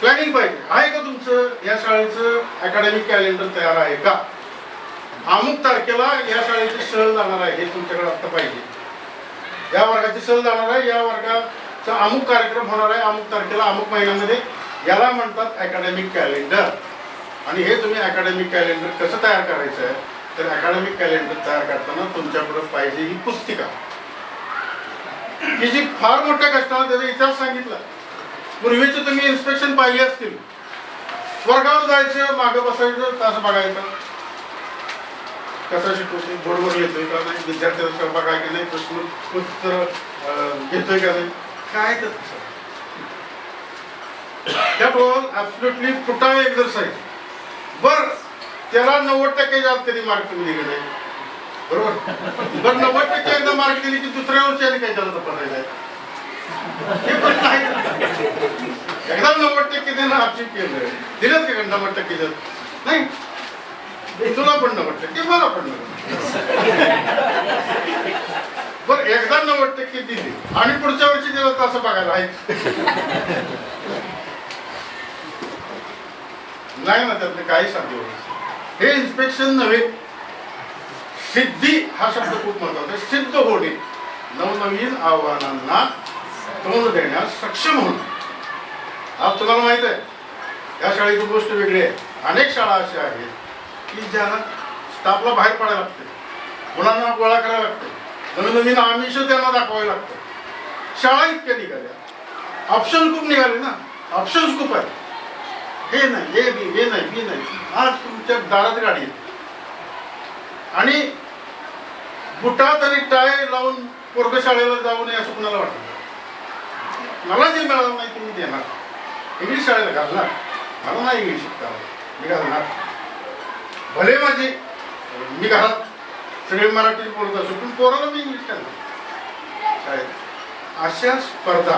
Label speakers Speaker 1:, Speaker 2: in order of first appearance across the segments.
Speaker 1: Planning पाहिजे. आहे का तुमचं या शाळेचं अकॅडमिक कॅलेंडर तयार आहे का? अमुक तारखेला या शाळेची सहल जाणार आहे हे तुमच्याकडे आता पाहिजे. या वर्गाची सहल जाणार आहे या वर्गाचा अमुक कार्यक्रम होणार आहे अमुक तारखेला अमुक महिन्यामध्ये. याला म्हणतात अकॅडमिक कॅलेंडर आणि हे तुम्ही अकॅडमिक कॅलेंडर कसं तयार करायचं आहे? तर अकॅडमिक कॅलेंडर तयार करताना तुमच्याकडं पाहिजे ही पुस्तिका. ही जी फार मोठ्या कष्टाला त्याचा इतिहास सांगितला. पूर्वीचे तुम्ही इन्स्पेक्शन पाहिले असतील. स्वर्गावर जायचं मागं बसायचं तास बघायचं. कसा शिकवते बरोबर येतोय का नाही विद्यार्थ्यांचा स्वयंपाक आहे की नाही प्रश्न उत्तर घेतोय का नाही? काय ते तसं दॅट वॉज ॲब्सुटली फुटा एक्झरसाइज बर त्याला नव्वद टक्के जास्त कधी मार्क तुम्ही दिले नाही. बरोबर? बरं नव्वद टक्के एकदा मार्क दिली की दुसऱ्या वर्षी आणि काय त्याला तपासायचं आहे हे नव्वद टक्के त्यानं अचीव केलं. दिलं का नव्वद टक्के जर नाही. तुला पण नव्वद टक्के मला पण नव्वद बरं एकदा नव्वद टक्के दिली. आणि पुढच्या वर्षी दिलं तर असं बघायला आहे. नाही ना त्यातलं काही साध्य हे इन्स्पेक्शन नव्हे. सिद्धी हा शब्द खूप महत्त्वाचा सिद्ध होणे. नवनवीन आव्हानांना तोंड देण्यास सक्षम होणे. आज तुम्हाला माहीत आहे या शाळेची गोष्ट वेगळी आहे. अनेक शाळा अशा आहेत की ज्यांना स्टाफला बाहेर पडायला लागते. मुलांना गोळा करायला लागते. नवीन नवीन आमिष त्यांना दाखवावे लागतं. शाळा इतक्या निघाल्या. ऑप्शन खूप निघाले ना. ऑप्शन्स खूप आहेत. हे नाही हे बी हे नाही बी नाही. आज तुमच्या दारात गाडी येते आणि बुटात आणि टाय लावून पोरग शाळेला जाऊ नये असं कुणाला वाटतं मला जे मिळालं नाही तुम्ही देणार. इंग्लिश शाळेला घालणार. मला नाही इंग्लिश शिकता. मी घालणार. भले माझे मी घरात सगळे मराठी बोलत असो पण पोराला मी इंग्लिश घालणार शाळेत. अशा स्पर्धा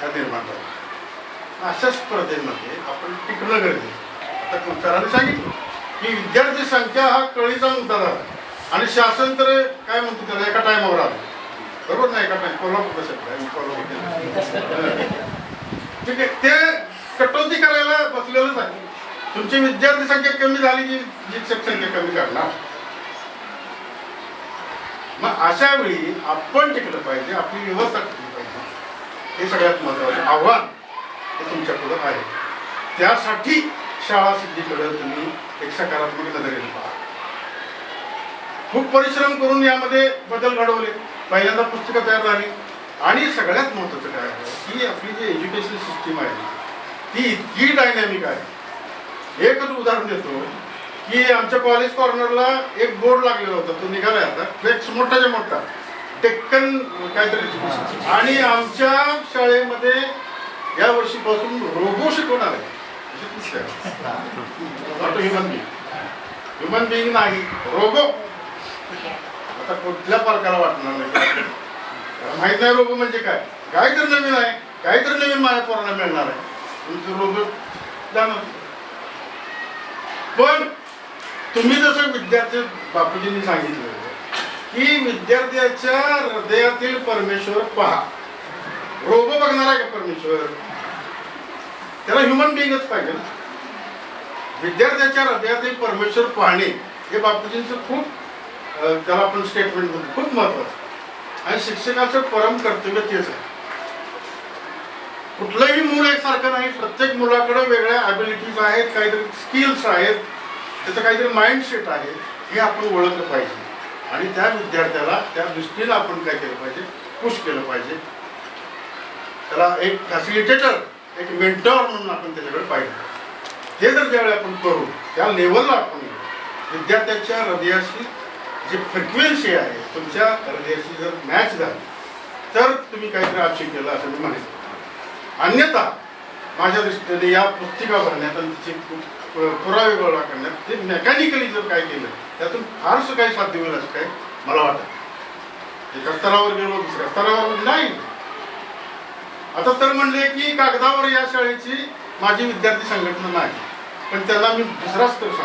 Speaker 1: ह्या निर्माण झाल्या. अशा स्पर्धेमध्ये आपण टिकणं गरजेचं आता सरांनी सांगितलं की विद्यार्थी संख्या हा कळीचा मुद्दा झाला आणि शासन तर काय म्हणतो त्याला? एका टायमावर आलं. बरोबर ना? एका टाइम कोल्हापूर शब्द आहे. कोल्हापूर ठीक आहे. ते कटौती करायला बसलेलंच आहे. तुमची विद्यार्थी संख्या कमी झाली की शिक्षक संख्या कमी करणार? मग अशा वेळी आपण टिकलं पाहिजे आपली व्यवस्था टिकली पाहिजे. हे सगळ्यात महत्वाचं आव्हान हे तुमच्या पुढं आहे. त्यासाठी शाळा सिद्धीकडे तुम्ही एक सकारात्मक नजरेने पहा. खूप परिश्रम करून यामध्ये बदल घडवले. पहिल्यांदा पुस्तकं तयार झाली. आणि सगळ्यात महत्त्वाचं काय आहे की आपली जी एज्युकेशन सिस्टीम आहे ती इतकी डायनॅमिक आहे. एकच उदाहरण देतो की आमच्या कॉलेज कॉर्नरला एक बोर्ड लागलेला होता तो निघाला आता. फ्लेक्स मोठाच्या मोठा. डेक्कन काहीतरी. आणि आमच्या शाळेमध्ये या वर्षीपासून रोबो शिकवणार आहे. ह्युमन बिंग ह्युमन बिंग नाही रोबो आता कुठल्या प्रकारा वाटणार नाही. माहीत नाही रोबो म्हणजे काय. काय नवीन आहे काहीतरी नवीन माझ्या पोरांना मिळणार आहे. तुमचं रोबो पण तुम्ही जसं विद्यार्थी बापूजींनी सांगितलं की विद्यार्थ्याच्या हृदयातील परमेश्वर पहा. रोग बघणार आहे का परमेश्वर? त्याला ह्युमन बिईंगच पाहिजे ना. विद्यार्थ्याच्या हृदयातील परमेश्वर पाहणे हे बापूजींचं खूप त्याला आपण स्टेटमेंट म्हणतो खूप महत्वाचं आणि शिक्षकाचं परम कर्तव्य तेच आहे. कुठलंही मूल एकसारखं नाही. प्रत्येक मुलाकडे वेगळ्या ॲबिलिटीज आहेत काहीतरी स्किल्स आहेत. त्याचं काहीतरी माइंडसेट आहे. हे आपण ओळखलं पाहिजे. आणि त्या विद्यार्थ्याला त्या दृष्टीनं आपण काय केलं पाहिजे? पुश केलं पाहिजे. त्याला एक फॅसिलिटेटर एक मेंटॉर म्हणून आपण त्याच्याकडे पाहिजे हे जर ज्यावेळी आपण करू त्या लेवलला आपण विद्यार्थ्याच्या हृदयाशी जी फ्रिक्वेन्सी आहे तुमच्या हृदयाशी जर मॅच झाली तर तुम्ही काहीतरी अचीव केलं असं मी म्हणेन. अन्यथा माझ्या दृष्टीने या पुस्तिका भरण्यात आणि तिचे पुरावे गोळा करण्यात ते मेकॅनिकली जर काय केलं त्यातून फारसं काही साध्य होईल असं काही मला वाटत एका स्तरावर गेलो दुसऱ्या स्तरावर नाही. आता तर म्हणले की कागदावर या शाळेची माझी विद्यार्थी संघटना नाही पण त्याला मी दुसरा स्तर सांगतो.